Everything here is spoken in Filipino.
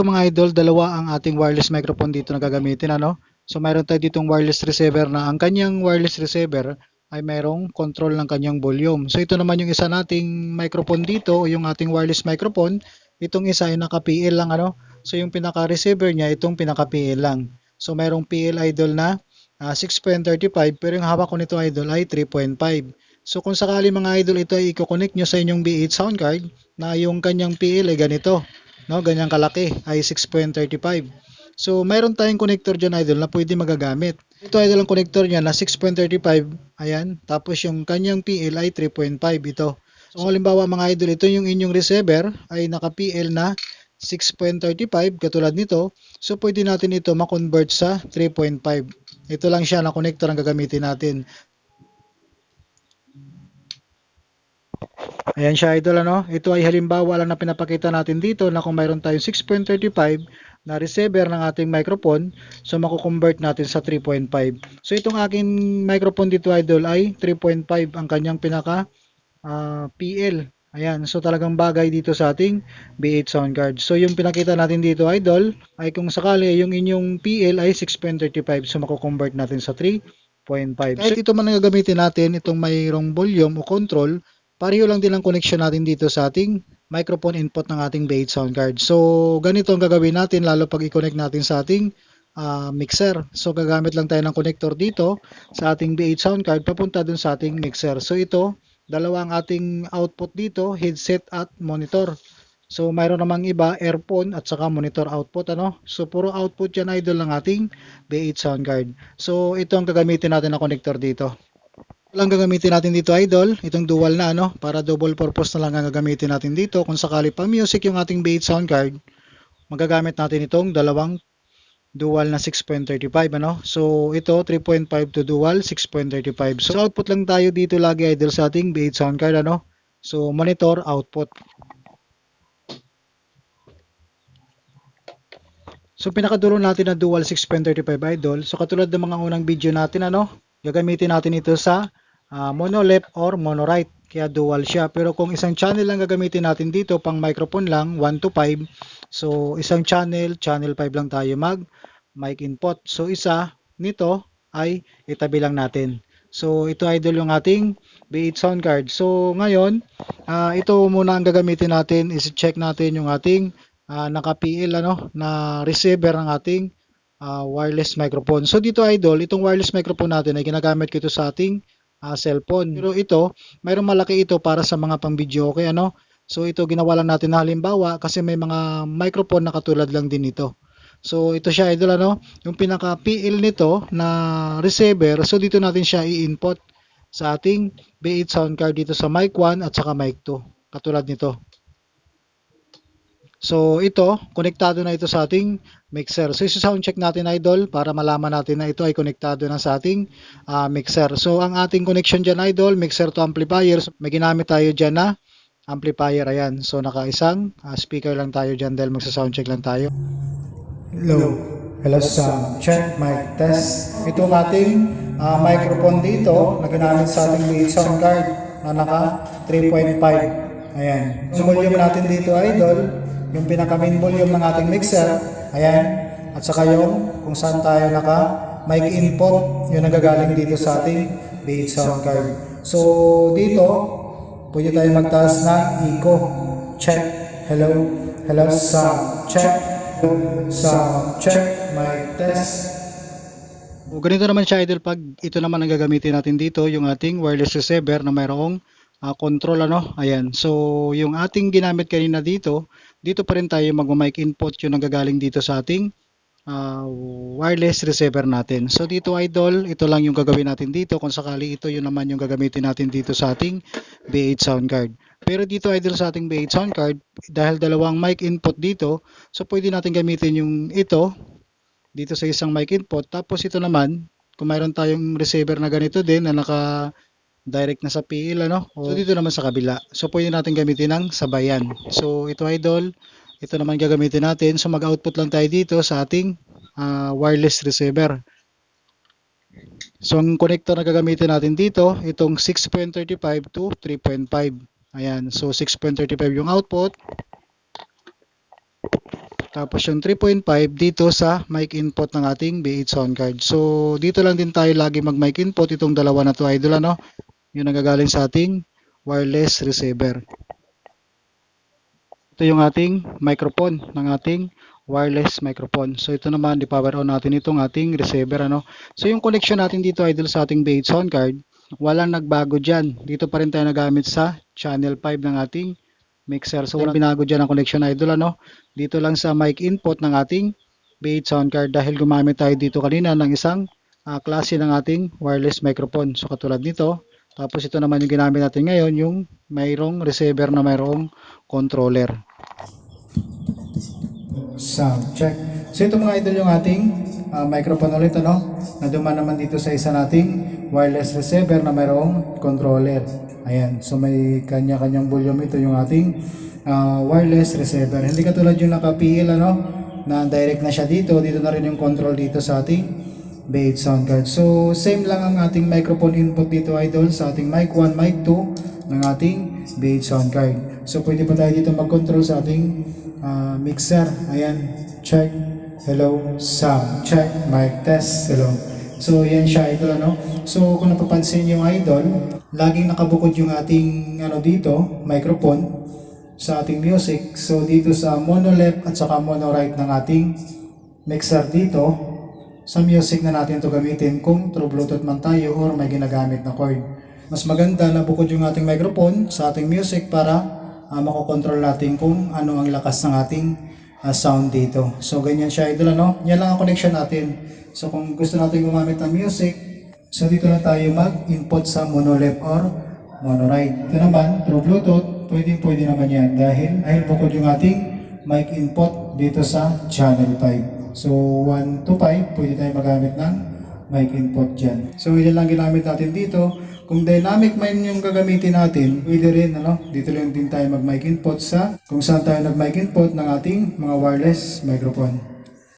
dito mga idol, dalawa ang ating wireless microphone dito na gagamitin ano. So mayroon tayo ditong wireless receiver na ang kanyang wireless receiver ay mayroong control ng kanyang volume. So ito naman yung isa nating microphone dito, yung ating wireless microphone. Itong isa ay naka-PL lang ano. So yung pinaka-receiver niya itong pinaka-PL lang. So mayroong PL idol na ah, 6.35 pero yung hawak ko nito idol ay 3.5. So kung sakali mga idol ito ay i-connect nyo sa inyong B8 sound card na yung kanyang PL ay ganito, no? Ganyang kalaki ay 6.35. So mayroon tayong connector dyan idol na pwede magagamit. Ito idol ang connector niya na 6.35, ayan. Tapos yung kanyang PL ay 3.5 ito. So halimbawa mga idol, ito yung inyong receiver ay naka-PL na 6.35 katulad nito. So pwede natin ito ma-convert sa 3.5. Ito lang siya na connector ang gagamitin natin. Ayan siya idol ano. Ito ay halimbawa lang na pinapakita natin dito na kung mayroon tayong 6.35 na receiver ng ating microphone, so mako-convert natin sa 3.5. So itong aking microphone dito idol ay 3.5 ang kanyang pinaka ah, PL. Ayan, so talagang bagay dito sa ating B8 sound card. So yung pinakita natin dito idol ay kung sakali yung inyong PL ay 6.35 so mako-convert natin sa 3.5. Kahit ito man ang gagamitin natin itong mayroong volume o control, pareho lang din ang connection natin dito sa ating microphone input ng ating B8 sound card. So ganito ang gagawin natin lalo pag i-connect natin sa ating ah, mixer. So gagamit lang tayo ng connector dito sa ating B8 sound card papunta dun sa ating mixer. So ito, dalawa ang ating output dito, headset at monitor. So mayroon namang iba, earphone at saka monitor output ano. So puro output yan idol ng ating B8 sound card. So ito ang gagamitin natin na connector dito. Lang gagamitin natin dito idol, itong dual na ano, para double purpose na lang ang gagamitin natin dito. Kung sakali pa music yung ating B8 sound card, magagamit natin itong dalawang dual na 6.35 ano. So ito 3.5 to dual 6.35. So output lang tayo dito lagi idol sa ating B8 sound card ano. So monitor output. So pinakadulo natin na dual 6.35 idol. So katulad ng mga unang video natin ano, gagamitin natin ito sa ah, mono left or mono right. Kaya dual siya. Pero kung isang channel lang gagamitin natin dito, pang microphone lang, 1 to 5. So isang channel, channel 5 lang tayo mag mic input. So isa nito ay itabi lang natin. So ito idol yung ating B8 sound card. So ngayon, ah, ito muna ang gagamitin natin is check natin yung ating ah, naka-PL ano na receiver ng ating ah, wireless microphone. So dito idol, itong wireless microphone natin ay ginagamit ko ito sa ating ah, cellphone. Pero ito, mayroong malaki ito para sa mga pang video okay ano. So ito ginawa lang natin na halimbawa kasi may mga microphone na katulad lang din ito. So ito siya idol ano, yung pinaka PL nito na receiver. So dito natin siya i-input sa ating B8 sound card dito sa mic 1 at saka mic 2. Katulad nito. So ito, konektado na ito sa ating mixer. So isi-sound check natin idol para malaman natin na ito ay konektado na sa ating ah, mixer. So ang ating connection dyan idol, mixer to amplifier. So, may ginamit tayo dyan na amplifier. Ayan. So naka-isang ah, speaker lang tayo dyan dahil magsa-sound check lang tayo. Hello. Hello sound. Check mic test. Ito ang ating ah, microphone dito na ginamit sa ating lead sound card na naka 3.5. Ayan. So volume natin dito idol, yung pinaka main volume ng ating mixer. Ayan. At saka yung kung saan tayo naka mic input, yung nagagaling dito sa ating B8 sound card. So dito, pwede tayo magtaas ng echo. Check. Hello. Hello sound. Check. Sound check, mic test. O ganito naman siya idol pag ito naman ang gagamitin natin dito, yung ating wireless receiver na mayroong ah, control ano. Ayan. So yung ating ginamit kanina dito, dito pa rin tayo magma-mic input yung nagagaling dito sa ating ah, wireless receiver natin. So dito idol, ito lang yung gagawin natin dito. Kung sakali ito yun naman yung gagamitin natin dito sa ating B8 sound card. Pero dito idol sa ating B8 sound card, dahil dalawang mic input dito, so pwede natin gamitin yung ito dito sa isang mic input. Tapos ito naman, kung mayroon tayong receiver na ganito din na naka direct na sa PL ano. So dito naman sa kabila. So pwede natin gamitin ng sabayan. So ito idol, ito naman gagamitin natin. So mag-output lang tayo dito sa ating ah, wireless receiver. So ang connector na gagamitin natin dito, itong 6.35 to 3.5. Ayan, so 6.35 yung output. Tapos yung 3.5 dito sa mic input ng ating B8 sound card. So dito lang din tayo lagi mag mic input itong dalawa na to idol ano. Yung nagagaling sa ating wireless receiver. Ito yung ating microphone ng ating wireless microphone. So ito naman di-power on natin itong ating receiver ano. So yung connection natin dito idol sa ating B8 sound card, walang nagbago diyan. Dito pa rin tayo nagamit sa channel 5 ng ating mixer. So walang binago dyan ang connection idol ano. Dito lang sa mic input ng ating B8 sound card dahil gumamit tayo dito kanina ng isang ah, klase ng ating wireless microphone. So katulad nito. Tapos ito naman yung ginamit natin ngayon yung mayroong receiver na mayroong controller. Sound check. So ito mga idol yung ating ah, microphone ulit ano. Na duman naman dito sa isa nating wireless receiver na mayroong controller. Ayan. So may kanya-kanyang volume ito yung ating ah, wireless receiver. Hindi katulad yung naka-PL ano na direct na siya dito. Dito na rin yung control dito sa ating B8 sound card. So same lang ang ating microphone input dito idol sa ating mic 1, mic 2 ng ating B8 sound card. So pwede pa tayo dito mag-control sa ating ah, mixer. Ayan, check. Hello, sound check. Mic test. Hello. So yan siya idol ano. So kung napapansin yung idol, laging nakabukod yung ating ano dito, microphone sa ating music. So dito sa mono left at saka mono right ng ating mixer dito, sa music na natin to gamitin kung through Bluetooth man tayo or may ginagamit na cord. Mas maganda na bukod yung ating microphone sa ating music para uh, makokontrol natin kung ano ang lakas ng ating ah, sound dito. So ganyan siya idol ano. Yan lang ang connection natin. So kung gusto natin gumamit ng music, so dito lang tayo mag-input sa mono left or mono right. Ito naman, through Bluetooth, pwedeng pwede naman yan dahil, dahil bukod yung ating mic input dito sa channel 5. So 1 to 5, pwede tayo magamit ng mic input dyan. So yan lang ginamit natin dito. Kung dynamic mic yung gagamitin natin, pwede rin ano, dito lang din tayo mag mic input sa kung saan tayo nag mic input ng ating mga wireless microphone.